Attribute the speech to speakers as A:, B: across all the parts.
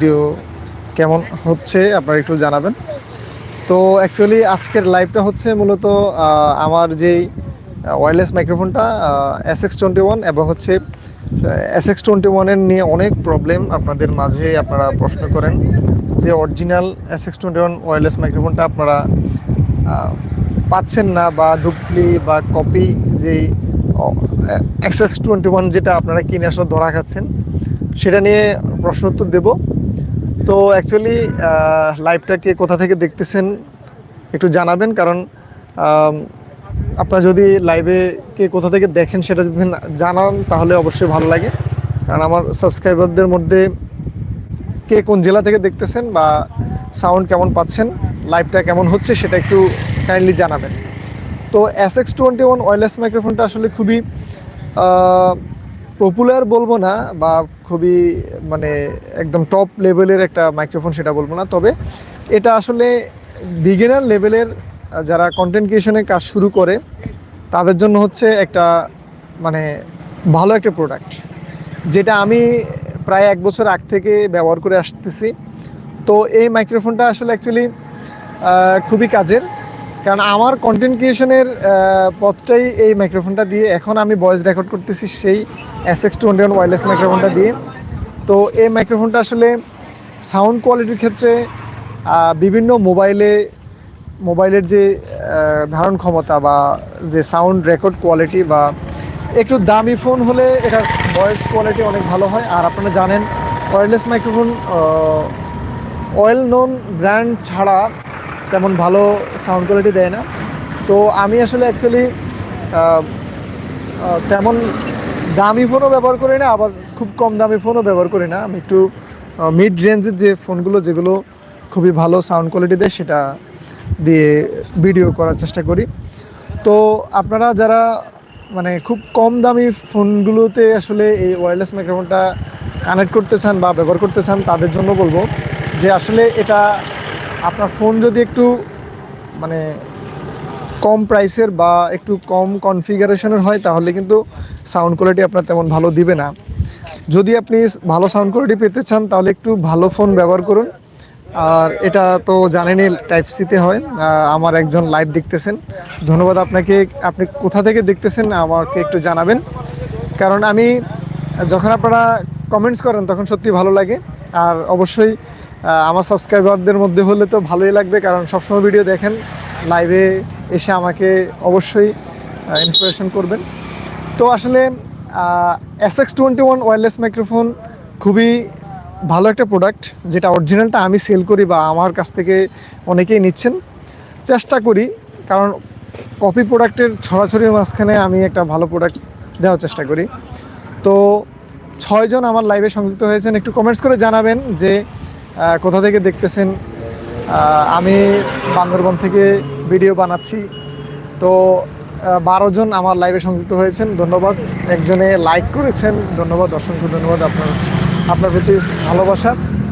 A: Video কেমন হচ্ছে আপনারা একটু জানাবেন। তো অ্যাকচুয়ালি আজকের লাইভটা হচ্ছে মূলত আমার যেই ওয়্যারলেস মাইক্রোফোনটা এস এক্স টোয়েন্টি ওয়ান এবং হচ্ছে এস এক্স টোয়েন্টি ওয়ানের নিয়ে অনেক প্রবলেম আপনাদের মাঝে আপনারা প্রশ্ন করেন। যে original S X twenty one wireless মাইক্রোফোনটা আপনারা পাচ্ছেন না বা ডুপ্লি বা কপি যেই এক্সএস টোয়েন্টি ওয়ান যেটা আপনারা কিনে আসলে ধরা খাচ্ছেন, সেটা নিয়ে প্রশ্ন উত্তর দেব। তো অ্যাকচুয়ালি লাইভটাকে কোথা থেকে দেখতেছেন একটু জানাবেন, কারণ আপনারা যদি লাইভে কে কোথা থেকে দেখেন সেটা যদি জানান, তাহলে অবশ্যই ভালো লাগে। কারণ আমার সাবস্ক্রাইবারদের মধ্যে কে কোন জেলা থেকে দেখতেছেন বা সাউন্ড কেমন পাচ্ছেন লাইভটা কেমন হচ্ছে সেটা একটু কাইন্ডলি জানাবেন। তো S X twenty one wireless মাইক্রোফোনটা আসলে খুবই পপুলার বলব না বা খুবই মানে একদম টপ লেভেলের একটা মাইক্রোফোন সেটা বলব না। তবে এটা আসলে বিগিনার লেভেলের যারা কন্টেন্ট ক্রিয়েশনে কাজ শুরু করে, তাদের জন্য হচ্ছে একটা মানে ভালো একটা প্রোডাক্ট যেটা আমি প্রায় এক বছর আগ থেকে ব্যবহার করে আসতেছি। তো এই মাইক্রোফোনটা আসলে অ্যাকচুয়ালি খুবই কাজের। কারণ আমার কন্টেন্ট ক্রিয়েশনের পথটাই এই মাইক্রোফোনটা দিয়ে এখন আমি ভয়েস রেকর্ড করতেছি সেই S X twenty one wireless মাইক্রোফোনটা দিয়ে। তো এই মাইক্রোফোনটা আসলে সাউন্ড কোয়ালিটির ক্ষেত্রে বিভিন্ন মোবাইলে মোবাইলের যে ধারণ ক্ষমতা বা যে সাউন্ড রেকর্ড কোয়ালিটি বা একটু দামি ফোন হলে এটা ভয়েস কোয়ালিটি অনেক ভালো হয়। আর আপনারা জানেন wireless microphone well known brand ছাড়া তেমন ভালো সাউন্ড কোয়ালিটি দেয় না। তো আমি আসলে অ্যাকচুয়ালি তেমন দামি ফোনও ব্যবহার করি না, আবার খুব কম দামি ফোনও ব্যবহার করি না। আমি একটু মিড রেঞ্জের যে ফোনগুলো, যেগুলো খুবই ভালো সাউন্ড কোয়ালিটি দেয়, সেটা দিয়ে ভিডিও করার চেষ্টা করি। তো আপনারা যারা মানে খুব কম দামি ফোনগুলোতে আসলে এই ওয়্যারলেস মাইক্রোফোনটা কানেক্ট করতে চান বা ব্যবহার করতে চান, তাদের জন্য বলব যে আসলে এটা আপনার ফোন যদি একটু মানে কম প্রাইসের বা একটু কম কনফিগারেশনের হয়, তাহলে কিন্তু সাউন্ড কোয়ালিটি আপনার তেমন ভালো দিবে না। যদি আপনি ভালো সাউন্ড কোয়ালিটি পেতে চান, তাহলে একটু ভালো ফোন ব্যবহার করুন। আর এটা তো জানেনই টাইপ সিতে হয়। আমার একজন লাইভ দেখতেছেন। ধন্যবাদ আপনাকে। আপনি কোথা থেকে দেখতেছেন, আমাকে একটু জানাবেন। কারণ আমি, যখন আপনারা কমেন্টস করেন, তখন সত্যি ভালো লাগে। আর অবশ্যই আমার সাবস্ক্রাইবারদের মধ্যে হলে তো ভালোই লাগবে, কারণ সবসময় ভিডিও দেখেন লাইভে এসে আমাকে অবশ্যই ইন্সপিরেশন করবেন। তো আসলে S X twenty one wireless microphone খুবই ভালো একটা প্রোডাক্ট যেটা অরিজিনালটা আমি সেল করি বা আমার কাছ থেকে অনেকেই নিচ্ছেন। চেষ্টা করি, কারণ কপি প্রোডাক্টের ছড়াছড়ির মাঝখানে আমি একটা ভালো প্রোডাক্ট দেওয়ার চেষ্টা করি। তো ছয়জন আমার লাইভে সংযুক্ত হয়েছেন, একটু কমেন্টস করে জানাবেন যে কোথা থেকে দেখতেছেন? আমি বান্দরবন থেকে ভিডিও বানাচ্ছি। তো বারো জন আমার লাইভে সংযুক্ত হয়েছেন, ধন্যবাদ। একজনে লাইক করেছেন, ধন্যবাদ, অসংখ্য ধন্যবাদ আপনার আপনার প্রতি ভালোবাসা।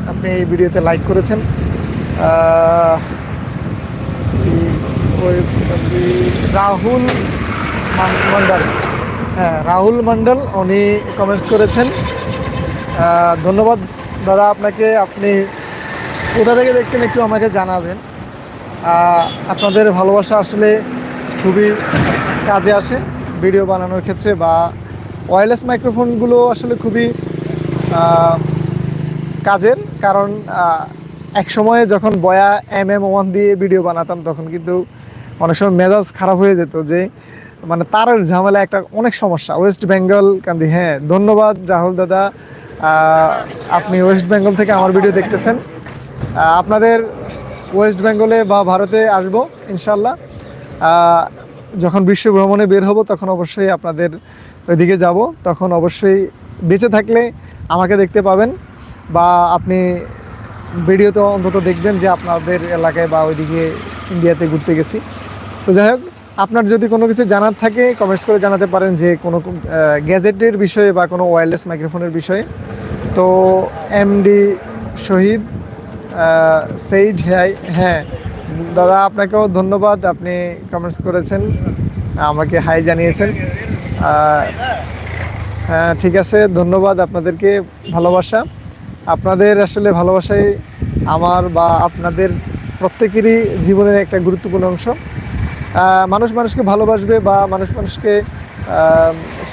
A: আপনি এই ভিডিওতে লাইক করেছেন। রাহুল মান- মণ্ডল। হ্যাঁ রাহুল মণ্ডল, উনি কমেন্টস করেছেন। ধন্যবাদ দাদা, আপনাকে আপনি কোথা থেকে দেখছেন একটু আমাকে জানাবেন। আপনাদের ভালোবাসা আসলে খুবই কাজে আসে ভিডিও বানানোর ক্ষেত্রে বা ওয়্যারলেস মাইক্রোফোনগুলো আসলে খুবই কাজের। কারণ এক সময়ে যখন বয়া এম এম ওয়ান দিয়ে ভিডিও বানাতাম তখন কিন্তু অনেক সময় মেজাজ খারাপ হয়ে যেত যে মানে তারের ঝামেলা একটা অনেক সমস্যা। ওয়েস্ট বেঙ্গল কান্দি হ্যাঁ ধন্যবাদ রাহুল দাদা। আপনি ওয়েস্ট বেঙ্গল থেকে আমার ভিডিও দেখতেছেন। আপনাদের ওয়েস্ট বেঙ্গলে বা ভারতে আসব, ইনশাল্লাহ। যখন বিশ্ব ভ্রমণে বের হব, তখন অবশ্যই আপনাদের ওইদিকে যাব। তখন অবশ্যই বেঁচে থাকলে আমাকে দেখতে পাবেন বা আপনি ভিডিওতে অন্তত দেখবেন যে আপনাদের এলাকায় বা ওইদিকে ইন্ডিয়াতে ঘুরতে গেছি। তো যাই হোক, আপনার যদি কোনো কিছু জানার থাকে কমেন্টস করে জানাতে পারেন যে কোনো গ্যাজেটের বিষয়ে বা কোনো ওয়্যারলেস মাইক্রোফোনের বিষয়ে। তো এমডি শহীদ সেইড হ্যাঁ হ্যাঁ। দাদা, আপনাকেও ধন্যবাদ। আপনি কমেন্টস করেছেন, আমাকে হাই জানিয়েছেন। হ্যাঁ ঠিক আছে, ধন্যবাদ আপনাদেরকে ভালোবাসা। আপনাদের আসলে ভালোবাসাই আমার বা আপনাদের প্রত্যেকেরই জীবনের একটা গুরুত্বপূর্ণ অংশ। মানুষ মানুষকে ভালোবাসবে বা মানুষ মানুষকে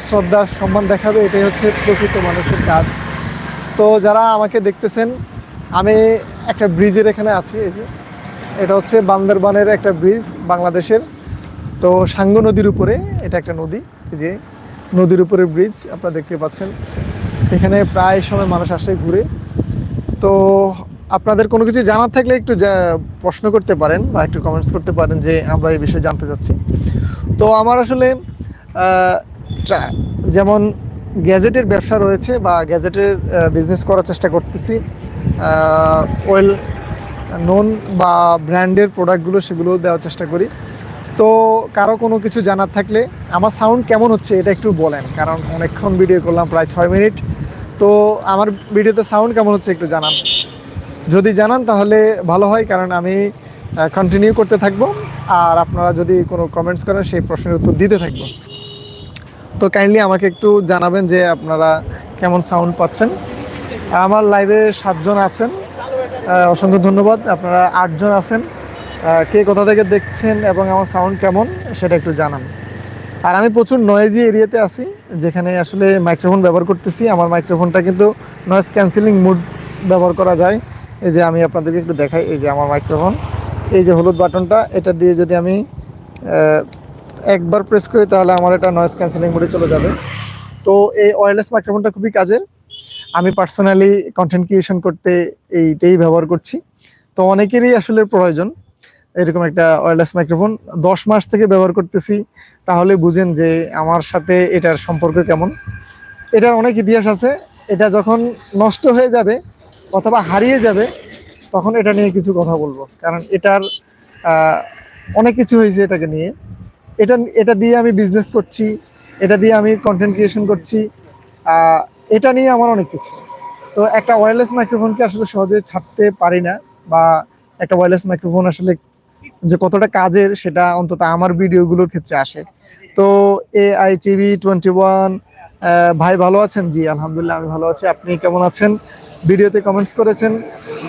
A: শ্রদ্ধা, সম্মান দেখাবে, এটাই হচ্ছে প্রকৃত মানুষের কাজ। তো যারা আমাকে দেখতেছেন আমি একটা ব্রিজের এখানে আছি, এই যে। এটা হচ্ছে বান্দরবানের একটা ব্রিজ বাংলাদেশের। তো সাঙ্গু নদীর উপরে এটা একটা নদী, এই যে নদীর উপরে ব্রিজ, আপনারা দেখতে পাচ্ছেন। এখানে প্রায় সময় মানুষ আসে ঘুরে। তো আপনাদের কোনো কিছু জানার থাকলে একটু প্রশ্ন করতে পারেন বা একটু কমেন্টস করতে পারেন যে আমরা এই বিষয়ে জানতে চাচ্ছি। তো আমার আসলে যেমন গ্যাজেটের ব্যবসা রয়েছে বা গ্যাজেটের বিজনেস করার চেষ্টা করতেছি। ওয়েল নোন বা ব্র্যান্ডের প্রোডাক্টগুলো সেগুলো দেওয়ার চেষ্টা করি। তো কারও কোনো কিছু জানার থাকলে আমার সাউন্ড কেমন হচ্ছে এটা একটু বলেন, কারণ অনেকক্ষণ ভিডিও করলাম প্রায় ছয় মিনিট। তো আমার ভিডিওতে সাউন্ড কেমন হচ্ছে একটু জানান। যদি জানান তাহলে ভালো হয়, কারণ আমি কন্টিনিউ করতে থাকব। আর আপনারা যদি কোনো কমেন্টস করেন, সেই প্রশ্নের উত্তর দিতে থাকব। তো কাইন্ডলি আমাকে একটু জানাবেন যে আপনারা কেমন সাউন্ড পাচ্ছেন। আমার লাইভে সাতজন আছেন। অসংখ্য ধন্যবাদ। আপনারা আটজন আছেন। কে কোথা থেকে দেখছেন এবং আমার সাউন্ড কেমন, সেটা একটু জানান। আর আমি প্রচুর নয়েজি এরিয়াতে আছি, যেখানে আসলে মাইক্রোফোন ব্যবহার করতেছি। আমার মাইক্রোফোনটা কিন্তু নয়েজ ক্যান্সেলিং মুড ব্যবহার করা যায়। এই যে আমি আপনাদেরকে একটু দেখাই, এই যে আমার মাইক্রোফোন এই যে হলুদ বাটনটা এটা দিয়ে যদি আমি একবার প্রেস করি তাহলে আমার এটা নয়েজ ক্যান্সেলিং মোডে চলে যাবে। তো এই ওয়্যারলেস মাইক্রোফোনটা খুবই কাজের। আমি পার্সোনালি কন্টেন্ট ক্রিয়েশন করতে এইটাই ব্যবহার করছি। তো অনেকেরই আসলে প্রয়োজন এরকম একটা ওয়্যারলেস মাইক্রোফোন দশ মাস থেকে ব্যবহার করতেছি, তাহলে বুঝেন যে আমার সাথে এটার সম্পর্ক কেমন। এটার অনেক ইতিহাস আছে। এটা যখন নষ্ট হয়ে যাবে অথবা হারিয়ে যাবে, তখন এটা নিয়ে কিছু কথা বলব। কারণ এটার অনেক কিছু হয়েছে এটাকে নিয়ে। এটা এটা দিয়ে আমি বিজনেস করছি, এটা দিয়ে আমি কন্টেন্ট ক্রিয়েশন করছি এটা নিয়ে আমার অনেক কিছু। তো একটা ওয়্যারলেস মাইক্রোফোনকে আসলে সহজে ছাড়তে পারি না, বা একটা ওয়্যারলেস মাইক্রোফোন আসলে যে কতটা কাজের সেটা অন্তত আমার ভিডিওগুলোর ক্ষেত্রে আসে। তো A I TV twenty one ভাই ভালো আছেন? জি, আলহামদুলিল্লাহ, আমি ভালো আছি। আপনি কেমন আছেন? ভিডিওতে কমেন্টস করেছেন,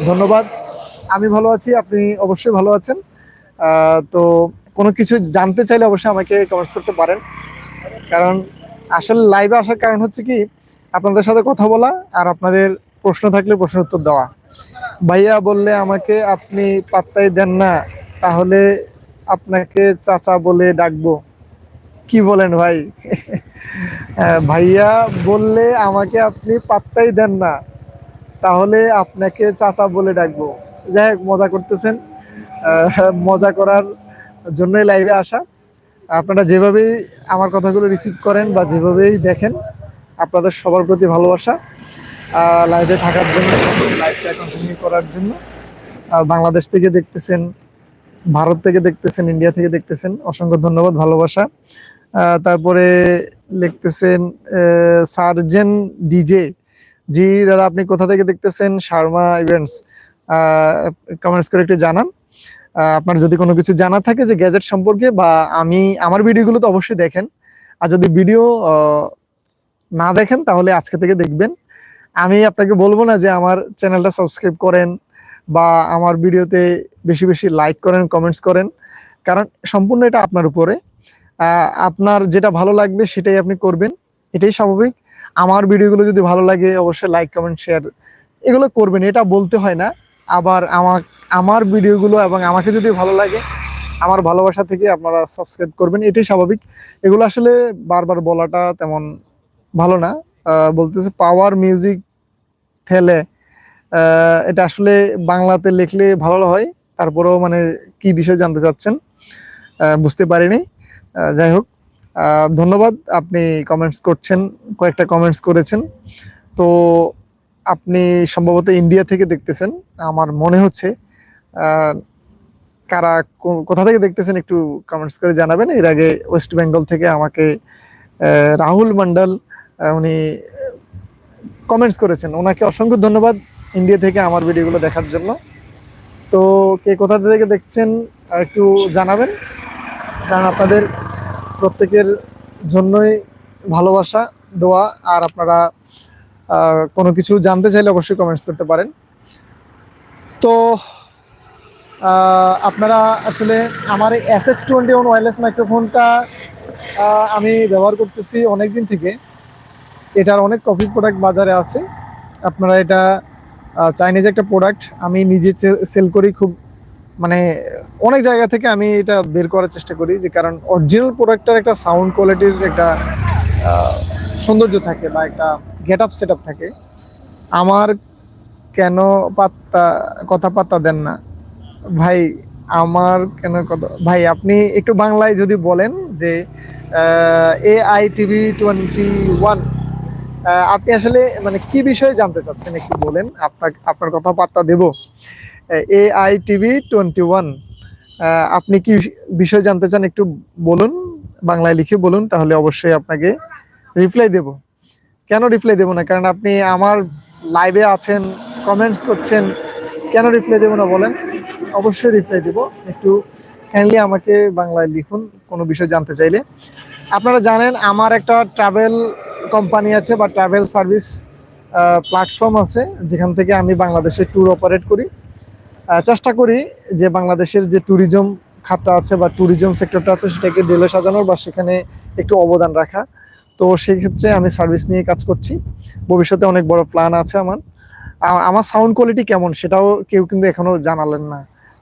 A: ধন্যবাদ। আমি ভালো আছি, আপনি অবশ্যই ভালো আছেন। তো কোনো কিছু জানতে চাইলে অবশ্যই আমাকে কমেন্টস করতে পারেন। কারণ আসলে লাইভে আসার কারণ হচ্ছে কি, আপনাদের সাথে কথা বলা আর আপনাদের প্রশ্ন থাকলে প্রশ্নের উত্তর দেওয়া। ভাইয়া বললে আমাকে আপনি পাত্তাই দেন না, তাহলে আপনাকে চাচা বলে ডাকবো। কি বলেন ভাই? ভাইয়া বললে আমাকে আপনি পাত্তাই দেন না, তাহলে আপনাকে চাচা বলে ডাকবো। যাই হোক, মজা করতেছেন। মজা করার জন্যই লাইভে আসা। আপনারা যেভাবেই আমার কথাগুলো রিসিভ করেন বা যেভাবেই দেখেন, আপনাদের সবার প্রতি ভালোবাসা লাইভে থাকার জন্য লাইভটা কন্টিনিউ করার জন্য। বাংলাদেশ থেকে দেখতেছেন, ভারত থেকে দেখতেছেন ইন্ডিয়া থেকে দেখতেছেন, অসংখ্য ধন্যবাদ, ভালোবাসা। তারপরে লিখতেছেন সার্জেন ডিজে। জি, দাদা, আপনি কোথা থেকে দেখতেছেন? শার্মা ইভেন্টস কমেন্টস করে একটু জানান। আপনার যদি কোনো কিছু জানা থাকে যে গ্যাজেট সম্পর্কে বা আমি, আমার ভিডিওগুলো তো অবশ্যই দেখেন। আর যদি ভিডিও না দেখেন, তাহলে আজকে থেকে দেখবেন। আমি আপনাকে বলব না যে আমার চ্যানেলটা সাবস্ক্রাইব করেন বা আমার ভিডিওতে বেশি বেশি লাইক করেন কমেন্টস করেন। কারণ সম্পূর্ণ এটা আপনার উপরে। আপনার যেটা ভালো লাগবে সেটাই আপনি করবেন। এটাই স্বাভাবিক। আমার ভিডিওগুলো যদি ভালো লাগে, অবশ্যই লাইক কমেন্ট শেয়ার এগুলো করবেন। এটা বলতে হয় না। আবার আমার আমার ভিডিওগুলো এবং আমাকে যদি ভালো লাগে আমার ভালোবাসা থেকে আপনারা সাবস্ক্রাইব করবেন এটাই স্বাভাবিক। এগুলো আসলে বারবার বলাটা তেমন ভালো না। বলতেছে পাওয়ার মিউজিক আহ, এটা আসলে বাংলাতে লিখলে ভালো হয় তারপরেও মানে কি বিষয় জানতে চাচ্ছেন বুঝতে পারিনি। যাই হোক ধন্যবাদ আপনি কমেন্টস করছেন কয়েকটা কমেন্টস করেছেন। তো আপনি সম্ভবত ইন্ডিয়া থেকে দেখতেছেন আমার মনে হচ্ছে কারা কোথা থেকে দেখতেছেন একটু কমেন্টস করে জানাবেন। এর আগে ওয়েস্ট বেঙ্গল থেকে আমাকে রাহুল মন্ডল উনি কমেন্টস করেছেন। ওনাকে অসংখ্য ধন্যবাদ ইন্ডিয়া থেকে আমার ভিডিওগুলো দেখার জন্য। তো কে কোথা থেকে দেখছেন একটু জানাবেন। কারণ আপনাদের প্রত্যেকের জন্যই ভালোবাসা, দোয়া, আর আপনারা কোনো কিছু জানতে চাইলে অবশ্যই কমেন্টস করতে পারেন। তো আপনারা আসলে আমার এই S X twenty one wireless মাইক্রোফোনটা আমি ব্যবহার করতেছি অনেক দিন থেকে। এটার অনেক কপি প্রোডাক্ট বাজারে আছে। আপনারা এটা চাইনিজ একটা প্রোডাক্ট আমি নিজে সেল করি খুব মানে অনেক জায়গা থেকে আমি এটা বের করার চেষ্টা করি যে, কারণ অরিজিনাল প্রোডাক্টটার একটা সাউন্ড কোয়ালিটির একটা সৌন্দর্য থাকে বা একটা গেট আপ সেট থাকে। আমার কেন পাত্তা, কথা পাত্তা দেন না। ভাই, আমার কেন কথা ভাই, আপনি একটু বাংলায় যদি বলেন যে A I TV twenty one আপনি আসলে মানে কি বিষয়ে জানতে চাচ্ছেন একটু বলেন? আপনার আপনার কথা পাত্তা দেব। A I TV twenty one আপনি কি বিষয় জানতে চান একটু বলুন? বাংলায় লিখে বলুন, তাহলে অবশ্যই আপনাকে রিপ্লাই দেব। কেন রিপ্লাই দেব না? কারণ আপনি আমার লাইভে আছেন কমেন্টস করছেন, কেন রিপ্লাই দেব না বলেন? অবশ্যই রিপ্লাই দেব। একটু কাইন্ডলি আমাকে বাংলায় লিখুন, কোনো বিষয় জানতে চাইলে। আপনারা জানেন, আমার একটা ট্রাভেল কোম্পানি আছে বা ট্রাভেল সার্ভিস প্ল্যাটফর্ম আছে, যেখান থেকে আমি বাংলাদেশে ট্যুর অপারেট করি। চেষ্টা করি যে বাংলাদেশের যে ট্যুরিজম খাতটা আছে বা ট্যুরিজম সেক্টরটা আছে, সেটাকে ডেলে সাজানোর বা সেখানে একটু অবদান রাখা। তো সেই ক্ষেত্রে আমি সার্ভিস নিয়ে কাজ করছি। ভবিষ্যতে অনেক বড় প্ল্যান আছে আমার। আমার সাউন্ড কোয়ালিটি কেমন সেটাও কেউ কিন্তু এখনও জানালেন না।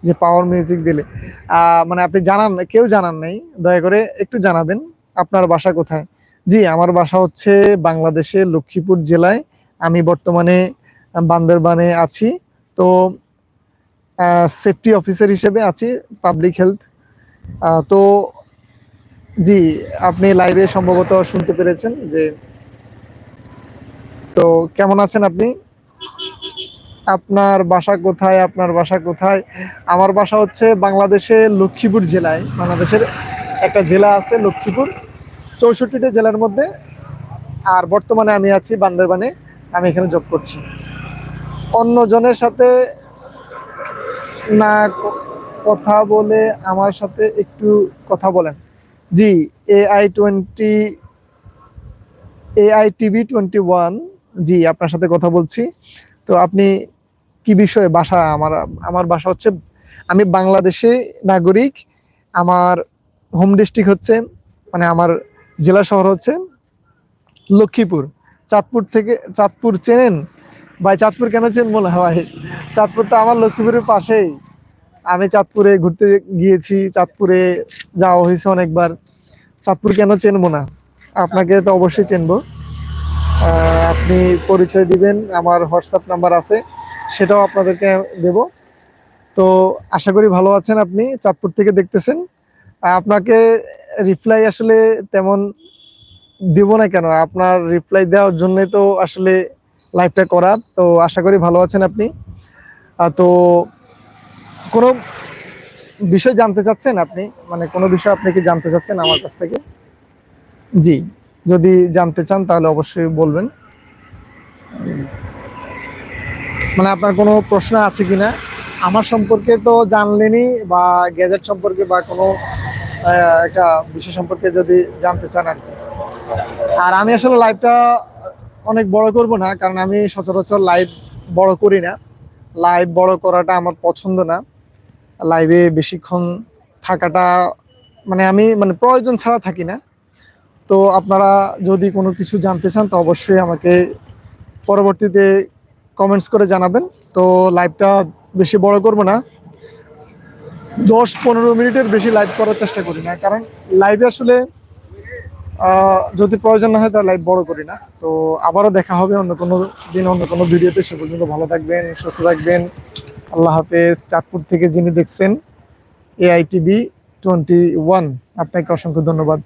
A: যে পাওয়ার মিউজিক দিলে। মানে আপনি জানান কেউ জানান নাই, দয়া করে একটু জানাবেন, আপনার বাসা কোথায়? জি, আমার বাসা হচ্ছে বাংলাদেশের লক্ষ্মীপুর জেলায়। আমি বর্তমানে বান্দরবানে আছি। তো সেফটি অফিসার হিসেবে আছি পাবলিক হেলথ তো, জি, আপনি লাইভে সম্ভবত শুনতে পেরেছেন যে, তো, কেমন আছেন আপনি? আপনার বাসা কোথায়, আপনার বাসা কোথায়? আমার বাসা হচ্ছে বাংলাদেশে লক্ষ্মীপুর জেলায়। বাংলাদেশের একটা জেলা আছে লক্ষ্মীপুর। চৌষট্টিটা জেলার মধ্যে। আর বর্তমানে আমি আছি বান্দরবানে। আমি এখানে জব করছি। অন্য জনের সাথে না কথা বলে আমার সাথে একটু কথা বলেন। জি AI twenty AI TV twenty one জি, আপনার সাথে কথা বলছি। তো আপনি কি বিষয়ে বাসা? আমার আমার বাসা হচ্ছে, আমি বাংলাদেশে নাগরিক, আমার হোম ডিস্ট্রিক্ট হচ্ছে মানে আমার জেলা শহর হচ্ছে লক্ষ্মীপুর। চাঁদপুর থেকে, চাঁদপুর চেনেন? ভাই, চাঁদপুর কেন চেন মনে হয় চাঁদপুর তো আমার লক্ষ্মীপুরের পাশেই। আমি চাঁদপুরে ঘুরতে গিয়েছি, চাঁদপুরে যাওয়া হয়েছে অনেকবার। চাঁদপুর কেন চেনবো না? আপনাকে তো অবশ্যই চিনবো। আপনি পরিচয় দিবেন, আমার হোয়াটসঅ্যাপ নাম্বার আছে। সেটাও আপনাদেরকে দেব। তো আশা করি ভালো আছেন আপনি, চাঁদপুর থেকে দেখতেছেন। আপনাকে রিপ্লাই আসলে তেমন দিব না কেন? আপনার রিপ্লাই দেওয়ার জন্য তো আসলে লাইভটা করা। তো আশা করি ভালো আছেন আপনি। তো কোনো বিষয় জানতে চাচ্ছেন আপনি? মানে কোনো বিষয় আপনি কি জানতে চাচ্ছেন আমার কাছ থেকে? জি, যদি জানতে চান তাহলে অবশ্যই বলবেন। জি। মানে আপনার কোনো প্রশ্ন আছে কি না আমার সম্পর্কে তো জানলেনই বা গ্যাজেট সম্পর্কে বা কোনো একটা বিষয় সম্পর্কে যদি জানতে চান আর কি। আর আমি আসলে লাইভটা অনেক বড় করব না, কারণ আমি সচরাচর লাইভ বড় করি না। লাইভ বড় করাটা আমার পছন্দ না। লাইভে বেশিক্ষণ থাকাটা মানে আমি মানে প্রয়োজন ছাড়া থাকি না। তো আপনারা যদি কোনো কিছু জানতে চান, তো অবশ্যই আমাকে পরবর্তীতে কমেন্টস করে জানাবেন। তো লাইভটা বেশি বড় করব না। দশ পনেরো মিনিটের বেশি লাইভ করার চেষ্টা করি না। কারণ লাইভে আসলে যদি প্রয়োজন না হয় তাহলে লাইভ বড় করি না। তো আবারও দেখা হবে অন্য কোনো দিন, অন্য কোনো ভিডিওতে। সে পর্যন্ত ভালো থাকবেন, সুস্থ থাকবেন। আল্লাহ হাফেজ। চাঁদপুর থেকে যিনি দেখছেন এআইটিভি টোয়েন্টি ওয়ান আপনাকে অসংখ্য ধন্যবাদ।